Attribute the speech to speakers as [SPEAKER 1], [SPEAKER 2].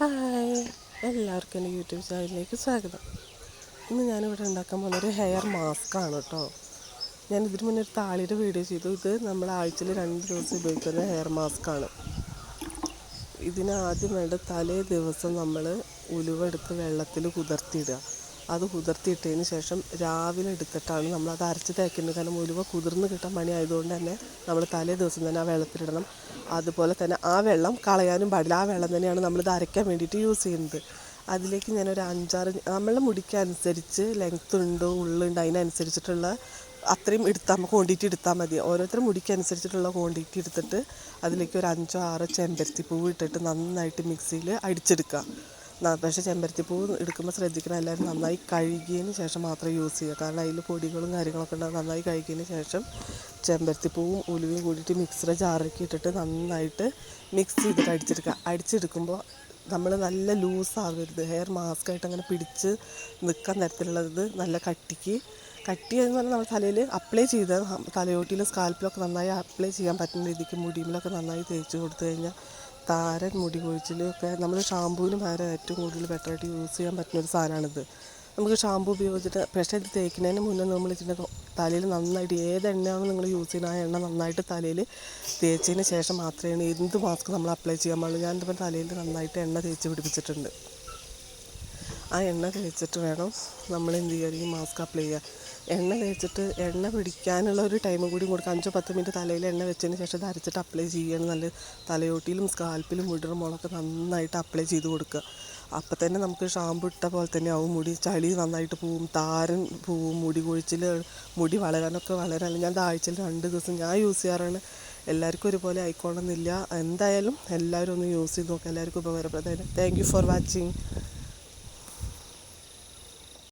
[SPEAKER 1] Hi. എല്ലാവർക്കും എന്റെ YouTube ചാനലിലേക്ക് സ്വാഗതം. ഇന്ന് ഞാനിവിടെ ഉണ്ടാക്കാൻ പോകുന്നൊരു ഹെയർ മാസ്ക് ആണ് കേട്ടോ. ഞാൻ ഇതിന് മുന്നേ ഒരു താളിയുടെ വീഡിയോ ചെയ്തു. ഇത് നമ്മൾ ആഴ്ചയിൽ രണ്ട് ദിവസം ഉപയോഗിക്കുന്ന ഹെയർ മാസ്ക് ആണ്. ഇതിന് ആദ്യം വേണ്ട തലേ ദിവസം നമ്മൾ ഉലുവെടുത്ത് വെള്ളത്തിൽ കുതിർത്തിയിടുക. അത് കുതിർത്തിയിട്ടതിന് ശേഷം രാവിലെ എടുത്തിട്ടാണ് നമ്മൾ അത് അരച്ച് തേക്കുന്നത്. കാരണം ഉലുവ കുതിർന്ന് കിട്ടാൻ പണി ആയതുകൊണ്ട് തന്നെ നമ്മൾ തലേ ദിവസം തന്നെ ആ വെള്ളത്തിലിടണം. അതുപോലെ തന്നെ ആ വെള്ളം കളയാനും പാടില്ല. ആ വെള്ളം തന്നെയാണ് നമ്മളിത് അരയ്ക്കാൻ വേണ്ടിയിട്ട് യൂസ് ചെയ്യുന്നത്. അതിലേക്ക് ഞാനൊരു അഞ്ചാറ് നമ്മളുടെ മുടിക്കനുസരിച്ച് ലെങ്ത് ഉണ്ട് ഉള്ളുണ്ട് അതിനനുസരിച്ചിട്ടുള്ള അത്രയും എടുത്താൽ ക്വാണ്ടിറ്റി എടുത്താൽ മതി. ഓരോരുത്തരും മുടിക്കനുസരിച്ചിട്ടുള്ള ക്വാണ്ടിറ്റി എടുത്തിട്ട് അതിലേക്ക് ഒരു അഞ്ചോ ആറോ ചെമ്പരത്തി പൂവ് ഇട്ടിട്ട് നന്നായിട്ട് മിക്സിയിൽ അടിച്ചെടുക്കുക. പക്ഷേ ചെമ്പരത്തി പൂവ് എടുക്കുമ്പോൾ ശ്രദ്ധിക്കണം എല്ലാവരും നന്നായി കഴുകിയതിന് ശേഷം മാത്രമേ യൂസ് ചെയ്യുക. കാരണം അതിൽ പൊടികളും കാര്യങ്ങളൊക്കെ ഉണ്ടാകും നന്നായി കഴുകിയതിന് ശേഷം ചെമ്പരത്തി പൂവും ഉലുവയും കൂടിയിട്ട് മിക്സിയുടെ ജാറിലേക്ക് ഇട്ടിട്ട് നന്നായിട്ട് മിക്സ് ചെയ്തിട്ട് അടിച്ചെടുക്കുക. അടിച്ചെടുക്കുമ്പോൾ നമ്മൾ നല്ല ലൂസ് ആവരുത്. ഹെയർ മാസ്ക് ആയിട്ട് അങ്ങനെ പിടിച്ച് നിൽക്കാൻ തരത്തിലുള്ളത് നല്ല കട്ടിക്ക്. കട്ടി എന്ന് പറഞ്ഞാൽ നമ്മൾ തലയിൽ അപ്ലൈ ചെയ്ത് തലയോട്ടിയിലും സ്കാൽപ്പിലൊക്കെ നന്നായി അപ്ലൈ ചെയ്യാൻ പറ്റുന്ന രീതിക്ക് മുടിയിലൊക്കെ നന്നായി തേച്ച് കൊടുത്തു കഴിഞ്ഞാൽ താരൻ മുടി കൊഴിച്ചിലൊക്കെ നമ്മൾ ഷാമ്പൂവിന് പകരം ഏറ്റവും കൂടുതൽ ബെറ്ററായിട്ട് യൂസ് ചെയ്യാൻ പറ്റുന്ന ഒരു സാധനമാണിത് നമുക്ക് ഷാമ്പൂ ഉപയോഗിച്ചിട്ട് പക്ഷേ ഇത് തേക്കുന്നതിന് മുന്നേ നമ്മൾ ഇതിന്റെ തലയിൽ നന്നായിട്ട് ഏത് എണ്ണയാണോ നിങ്ങൾ യൂസ് ചെയ്യുന്ന ആ എണ്ണ നന്നായിട്ട് തലയിൽ തേച്ചതിന് ശേഷം മാത്രമേ എന്ത് മാസ്ക് നമ്മൾ അപ്ലൈ ചെയ്യാൻ പാടുള്ളൂ. ഞാൻ ഇതിപ്പോൾ തലയിൽ നന്നായിട്ട് എണ്ണ തേച്ച് പിടിപ്പിച്ചിട്ടുണ്ട്. ആ എണ്ണ തേച്ചിട്ട് വേണം നമ്മൾ എന്ത് ചെയ്യുക? ഈ മാസ്ക് അപ്ലൈ ചെയ്യുക. എണ്ണ തേച്ചിട്ട് എണ്ണ പിടിക്കാനുള്ള ഒരു ടൈം കൂടി കൊടുക്കുക. അഞ്ചോ പത്ത് മിനിറ്റ് തലയിൽ എണ്ണ വെച്ചതിന് ശേഷം ധരിച്ചിട്ട് അപ്ലൈ ചെയ്യുകയാണ് നല്ല തലയോട്ടിയിലും സ്കാൽപ്പിലും മുടിയുടെ മുളൊക്കെ നന്നായിട്ട് അപ്ലൈ ചെയ്ത് കൊടുക്കുക. അപ്പം തന്നെ നമുക്ക് ഷാമ്പു ഇട്ട പോലെ തന്നെ ആവും മുടി. ചളി നന്നായിട്ട് പോവും. താരൻ പോവും. മുടി കൊഴിച്ചിൽ മുടി വളരാനൊക്കെ വളരാൻ. ഞാൻ ആഴ്ചയിൽ രണ്ട് ദിവസം ഞാൻ യൂസ് ചെയ്യാറാണ്. എല്ലാവർക്കും ഒരുപോലെ ആയിക്കോണമെന്നില്ല എന്തായാലും എല്ലാവരും ഒന്ന് യൂസ് ചെയ്ത് നോക്കുക എല്ലാവർക്കും ഉപകാരപ്രദമായിരുന്നു താങ്ക് യു ഫോർ വാച്ചിങ്